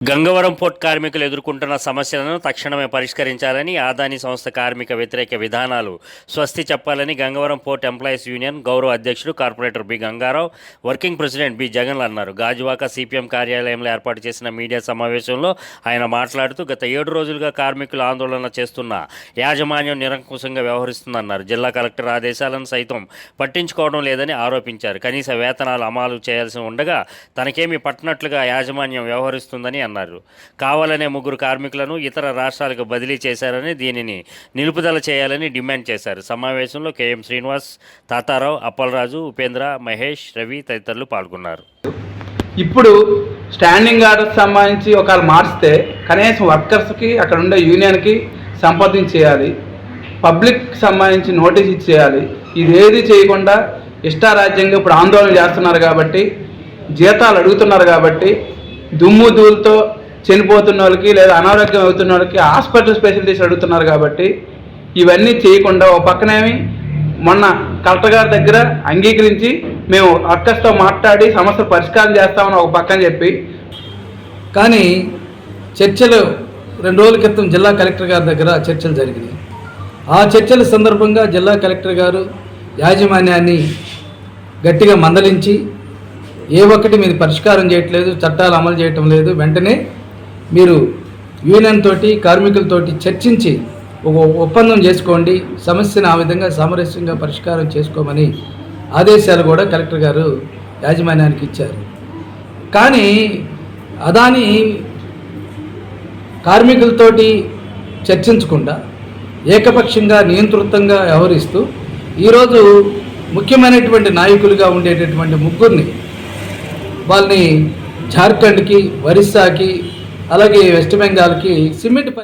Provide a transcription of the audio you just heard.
Gangavaram port కార్మికులు ఎదుర్కొంటున్న సమస్యలను తక్షణమే పరిష్కరించాలని ఆదాని సంస్థ కార్మిక వ్యతిరేక విధానాలు స్వస్తి చెప్పాలని గంగవరం పోర్ట్ ఎంప్లాయీస్ యూనియన్ గౌరవ అధ్యక్షుడు corporator B Gangarao working president B జగన్లు అన్నారు. గాజువాక సిపిఎం కార్యాలయంలో ఏర్పాటు చేసిన మీడియా సమావేశంలో ఆయన మాట్లాడుతూ గత ఏడు రోజులుగా కార్మికులు ఆందోళన చేస్తున్న యాజమాన్యం నిరంకుశంగా వ్యవహరిస్తుందన్నారు. జిల్లా కలెక్టర్ ఆదేశాలను సైతం పట్టించుకోవడం లేదని ఆరోపించారు. కనీస వేతనాలు అమలు చేయాల్సి ఉండగా తనకేమీ పట్టినట్లుగా యాజమాన్యం వ్యవహరిస్తుందని అన్నారు. కావాలనే ముగ్గురు కార్మికులను ఇతర రాష్ట్రాలకు బదిలీ చేశారని దీనిని నిలుపుదల చేయాలని డిమాండ్ చేశారు. సమావేశంలో కెఎం శ్రీనివాస్ తాతారావు అప్పలరాజు ఉపేంద్ర మహేష్ రవి తదితరులు పాల్గొన్నారు. ఇప్పుడు స్టాండింగ్ ఆర్డర్ సంబంధించి ఒకవేళ మార్చితే కనీసం వర్కర్స్కి అక్కడ ఉండే యూనియన్కి సంప్రదించేయాలి పబ్లిక్ సంబంధించి నోటీస్ ఇచ్చేయాలి. ఇదేది చేయకుండా ఇష్టారాజ్యంగా ఇప్పుడు ఆందోళన చేస్తున్నారు కాబట్టి జీతాలు అడుగుతున్నారు కాబట్టి దుమ్ము ధూళితో చనిపోతున్న వాళ్ళకి లేదా అనారోగ్యం అవుతున్న వాళ్ళకి హాస్పిటల్ స్పెషలిటీస్ అడుగుతున్నారు కాబట్టి ఇవన్నీ చేయకుండా ఒక పక్కనేమి మొన్న కలెక్టర్ గారి దగ్గర అంగీకరించి మేము అక్కస్తో మాట్లాడి సమస్య పరిష్కారం చేస్తామని ఒక పక్కన చెప్పి కానీ చర్చలు రెండు రోజుల క్రితం జిల్లా కలెక్టర్ గారి దగ్గర చర్చలు జరిగినాయి. ఆ చర్చల సందర్భంగా జిల్లా కలెక్టర్ గారు యాజమాన్యాన్ని గట్టిగా మందలించి ఏ ఒక్కటి మీరు పరిష్కారం చేయట్లేదు చట్టాలు అమలు చేయటం లేదు వెంటనే మీరు యూనియన్ తోటి కార్మికులతోటి చర్చించి ఒక ఒప్పందం చేసుకోండి సమస్యను ఆ విధంగా సామరస్యంగా పరిష్కారం చేసుకోమని ఆదేశాలు కూడా కలెక్టర్ గారు యాజమాన్యానికి ఇచ్చారు. కానీ అదాని కార్మికులతోటి చర్చించకుండా ఏకపక్షంగా నియంతృత్వంగా వ్యవహరిస్తూ ఈరోజు ముఖ్యమైనటువంటి నాయకులుగా ఉండేటటువంటి ముగ్గురిని వాళ్ళని జార్ఖండ్కి ఒరిస్సాకి అలాగే వెస్ట్ బెంగాల్కి సిమెంట్ ప-